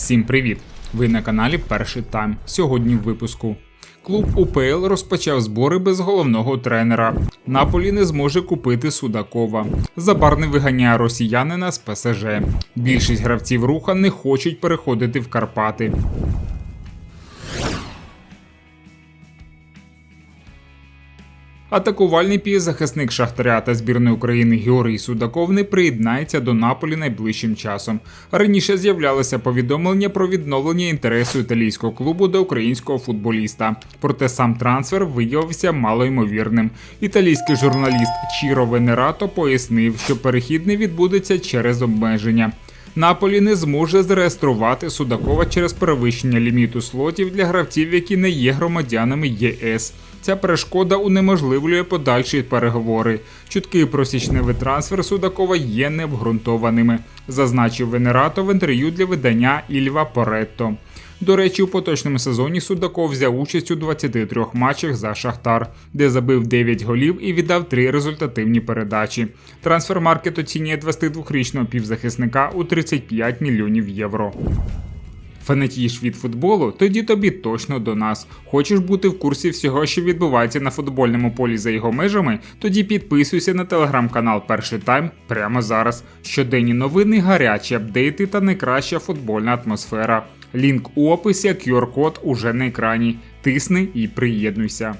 Всім привіт! Ви на каналі Перший Тайм. Сьогодні в випуску. Клуб УПЛ розпочав збори без головного тренера. Наполі не зможе купити Судакова. Забар не виганяє росіянина з ПСЖ. Більшість гравців руха не хочуть переходити в Карпати. Атакувальний півзахисник Шахтаря та збірної України Георгій Судаков не приєднається до Наполі найближчим часом. Раніше з'являлося повідомлення про відновлення інтересу італійського клубу до українського футболіста. Проте сам трансфер виявився малоймовірним. Італійський журналіст Чіро Венерато пояснив, що перехід не відбудеться через обмеження. Наполі не зможе зареєструвати Судакова через перевищення ліміту слотів для гравців, які не є громадянами ЄС. Ця перешкода унеможливлює подальші переговори. Чутки про січневий трансфер Судакова є необґрунтованими, зазначив Венерато в інтерв'ю для видання Ільва Поретто. До речі, у поточному сезоні Судаков взяв участь у 23 матчах за Шахтар, де забив 9 голів і віддав 3 результативні передачі. Трансфермаркет оцінює 22-річного півзахисника у 35 мільйонів євро. Фанатієш від футболу? Тоді тобі точно до нас. Хочеш бути в курсі всього, що відбувається на футбольному полі за його межами? Тоді підписуйся на телеграм-канал Перший Тайм прямо зараз. Щоденні новини, гарячі апдейти та найкраща футбольна атмосфера. Лінк у описі, QR-код уже на екрані. Тисни і приєднуйся.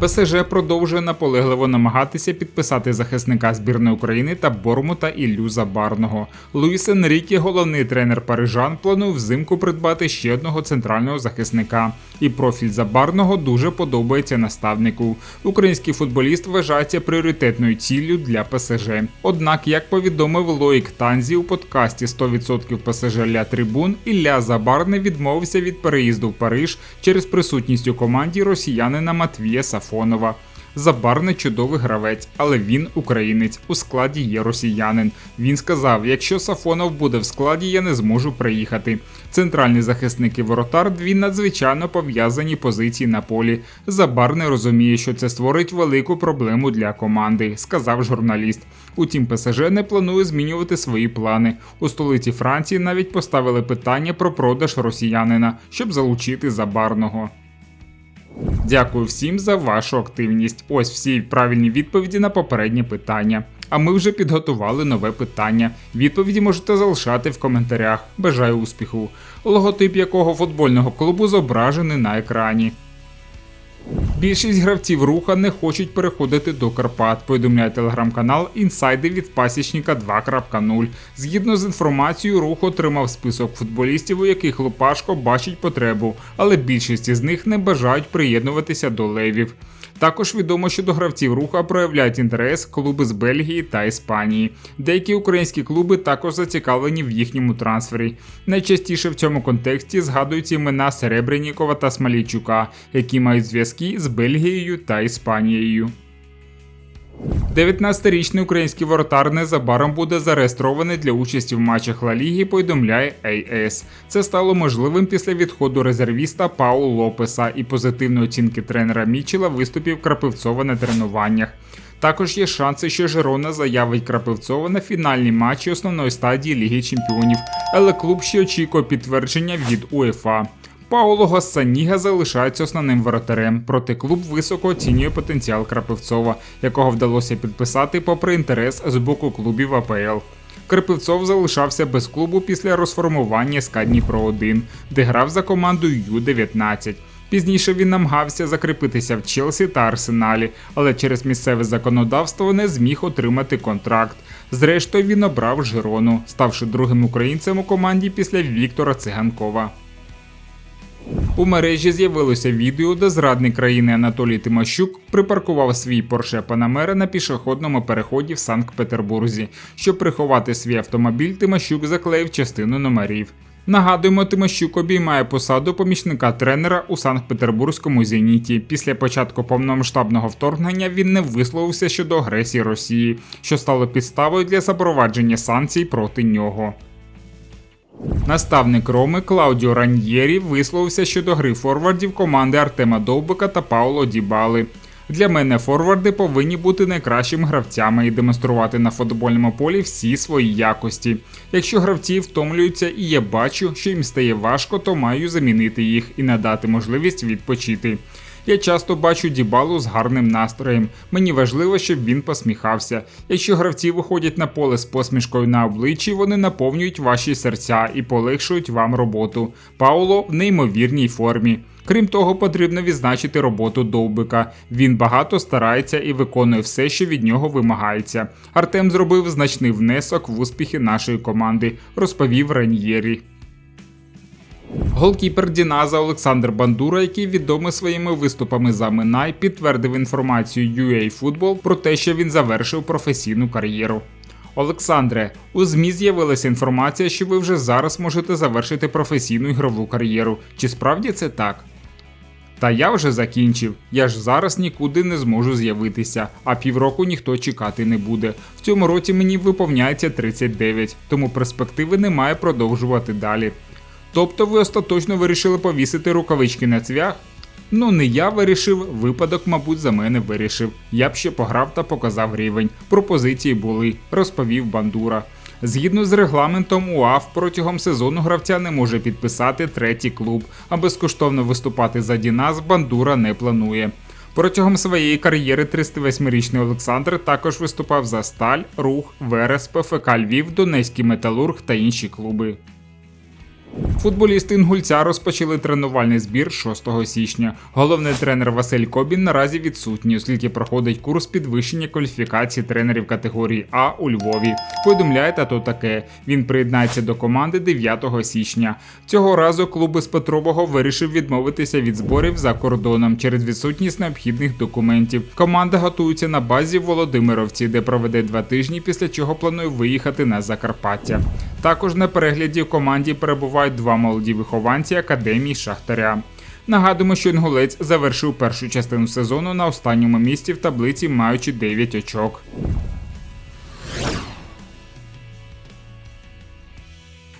ПСЖ продовжує наполегливо намагатися підписати захисника збірної України та Бормута Іллю Забарного. Луїс Енрікі, головний тренер парижан, планує взимку придбати ще одного центрального захисника. І профіль Забарного дуже подобається наставнику. Український футболіст вважається пріоритетною ціллю для ПСЖ. Однак, як повідомив Лоїк Танзі у подкасті «100% ПСЖ Ля Трибун, Ілля Забарний відмовився від переїзду в Париж через присутність у команді росіянина Матвія Сафонова. Забарний чудовий гравець, але він українець. У складі є росіянин. Він сказав: якщо Сафонов буде в складі, я не зможу приїхати. Центральний захисник і воротар дві надзвичайно пов'язані позиції на полі. Забарний розуміє, що це створить велику проблему для команди, сказав журналіст. Утім, ПСЖ не планує змінювати свої плани. У столиці Франції навіть поставили питання про продаж росіянина, щоб залучити забарного. Дякую всім за вашу активність. Ось всі правильні відповіді на попереднє питання. А ми вже підготували нове питання. Відповіді можете залишати в коментарях. Бажаю успіху. Логотип якого футбольного клубу зображений на екрані. Більшість гравців руха не хочуть переходити до Карпат, повідомляє телеграм-канал Інсайди від пасічника 2.0. Згідно з інформацією, рух отримав список футболістів, у яких Лупашко бачить потребу, але більшість із них не бажають приєднуватися до левів. Також відомо, що до гравців руха проявляють інтерес клуби з Бельгії та Іспанії. Деякі українські клуби також зацікавлені в їхньому трансфері. Найчастіше в цьому контексті згадуються імена Серебренікова та Смалійчука, які мають зв'язки з Бельгією та Іспанією. 19-річний український воротар незабаром буде зареєстрований для участі в матчах Ла Ліги, повідомляє АС. Це стало можливим після відходу резервіста Пау Лопеса і позитивної оцінки тренера Мічела виступів Крапивцова на тренуваннях. Також є шанси, що Жерона заявить Крапивцова на фінальні матчі основної стадії Ліги Чемпіонів, але клуб ще очікує підтвердження від УЄФА. Пауло Госсаніга залишається основним воротарем, проте клуб високо оцінює потенціал Крапивцова, якого вдалося підписати попри інтерес з боку клубів АПЛ. Крапивцов залишався без клубу після розформування СК Дніпро 1 де грав за командою Ю-19. Пізніше він намагався закріпитися в Челсі та Арсеналі, але через місцеве законодавство не зміг отримати контракт. Зрештою, він обрав Жирону, ставши другим українцем у команді після Віктора Циганкова. У мережі з'явилося відео, де зрадник країни Анатолій Тимощук припаркував свій Порше Панамера на пішохідному переході в Санкт-Петербурзі. Щоб приховати свій автомобіль, Тимощук заклеїв частину номерів. Нагадуємо, Тимощук обіймає посаду помічника тренера у Санкт-Петербурзькому зеніті. Після початку повномасштабного вторгнення він не висловився щодо агресії Росії, що стало підставою для запровадження санкцій проти нього. Наставник Роми Клаудіо Раньєрі висловився щодо гри форвардів команди Артема Довбика та Пауло Дібали. Для мене форварди повинні бути найкращими гравцями і демонструвати на футбольному полі всі свої якості. Якщо гравці втомлюються і я бачу, що їм стає важко, то маю замінити їх і надати можливість відпочити. Я часто бачу Дібалу з гарним настроєм. Мені важливо, щоб він посміхався. Якщо гравці виходять на поле з посмішкою на обличчі, вони наповнюють ваші серця і полегшують вам роботу. Пауло в неймовірній формі. Крім того, потрібно відзначити роботу Довбика. Він багато старається і виконує все, що від нього вимагається. Артем зробив значний внесок в успіхи нашої команди, розповів Раньєрі. Голкіпер Діназа Олександр Бандура, який відомий своїми виступами за Минай, підтвердив інформацію UA Football про те, що він завершив професійну кар'єру. Олександре, у ЗМІ з'явилася інформація, що ви вже зараз можете завершити професійну ігрову кар'єру. Чи справді це так? Та я вже закінчив. Я ж зараз нікуди не зможу з'явитися, а півроку ніхто чекати не буде. В цьому році мені виповняється 39, тому перспективи немає продовжувати далі. Тобто ви остаточно вирішили повісити рукавички на цвях? Ну, не я вирішив, випадок, мабуть, за мене вирішив. Я б ще пограв та показав рівень. Пропозиції були, розповів Бандура. Згідно з регламентом УАФ, протягом сезону гравця не може підписати третій клуб, а безкоштовно виступати за Дінас Бандура не планує. Протягом своєї кар'єри 38-річний Олександр також виступав за Сталь, Рух, Верес, ПФК Львів, Донецький Металург та інші клуби. Футболісти інгульця розпочали тренувальний збір 6 січня. Головний тренер Василь Кобін наразі відсутній, оскільки проходить курс підвищення кваліфікації тренерів категорії А у Львові. Повідомляє тато таке. Він приєднається до команди 9 січня. Цього разу клуб із Петрового вирішив відмовитися від зборів за кордоном через відсутність необхідних документів. Команда готується на базі в Володимировці, де проведе два тижні, після чого планує виїхати на Закарпаття. Також на перегляді в команді перебувають два молоді вихованці академії Шахтаря. Нагадуємо, що інгулець завершив першу частину сезону на останньому місці в таблиці, маючи 9 очок.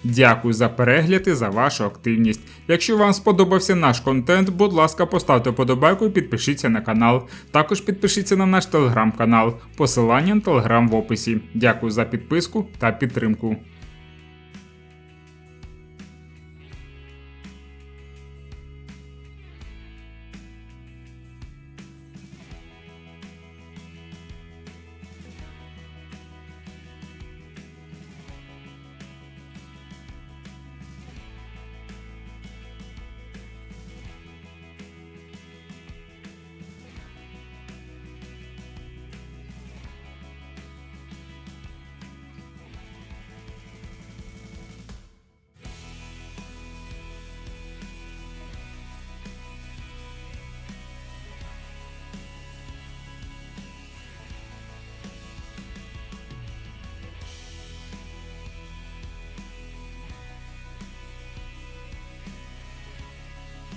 Дякую за перегляд і за вашу активність. Якщо вам сподобався наш контент, будь ласка, поставте подобайку і підпишіться на канал. Також підпишіться на наш телеграм-канал. Посилання на телеграм в описі. Дякую за підписку та підтримку.